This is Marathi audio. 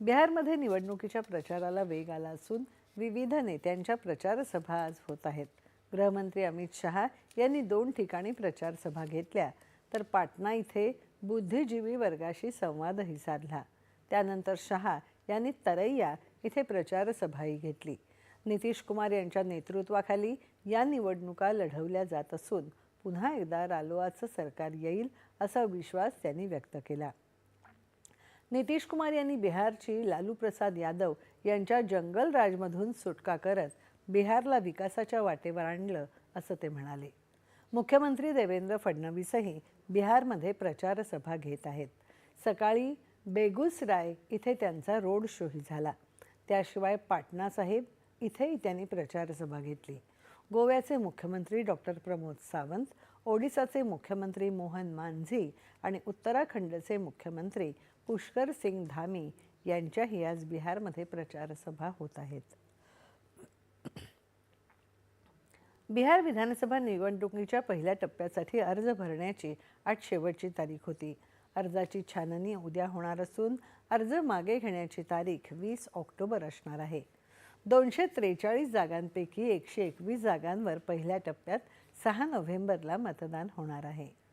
बिहारमध्ये निवडणुकीच्या प्रचाराला वेग आला असून विविध नेत्यांच्या प्रचारसभा आज होत आहेत. गृहमंत्री अमित शहा यांनी दोन ठिकाणी प्रचारसभा घेतल्या तर पाटणा इथे बुद्धिजीवी वर्गाशी संवादही साधला. त्यानंतर शहा यांनी तरैया इथे प्रचारसभाही घेतली. नितीश कुमार यांच्या नेतृत्वाखाली या निवडणुका लढवल्या जात असून पुन्हा एकदा रालोआचं सरकार येईल असा विश्वास त्यांनी व्यक्त केला. नितीश कुमार यांनी बिहारची लालू प्रसाद यादव यांच्या जंगल राजमधून सुटका करत बिहारला विकासाच्या वाटेवर आणलं असं ते म्हणाले. मुख्यमंत्री देवेंद्र फडणवीसही बिहारमध्ये प्रचार सभा घेत आहेत. सकाळी बेगुसराय इथे त्यांचा रोड शोही झाला. त्याशिवाय पाटणा साहेब इथेही त्यांनी प्रचार सभा घेतली. गोव्याचे मुख्यमंत्री डॉक्टर प्रमोद सावंत ओडिसाचे मुख्यमंत्री मोहन मांझी आणि उत्तराखंडचे मुख्यमंत्री पुष्कर सिंग धामी यांच्याही आज बिहारमध्ये प्रचारसभा होत आहेत. बिहार विधानसभा निवडणुकीच्या पहिल्या टप्प्यासाठी अर्ज भरण्याची आज शेवटची तारीख होती. अर्जाची छाननी उद्या होणार असून अर्ज मागे घेण्याची तारीख वीस ऑक्टोबर असणार आहे. दोनशे त्रेचाळीस जागांपैकी एकशे एकवीस जागांवर पहिल्या टप्प्यात सहा नोव्हेंबरला मतदान होणार आहे.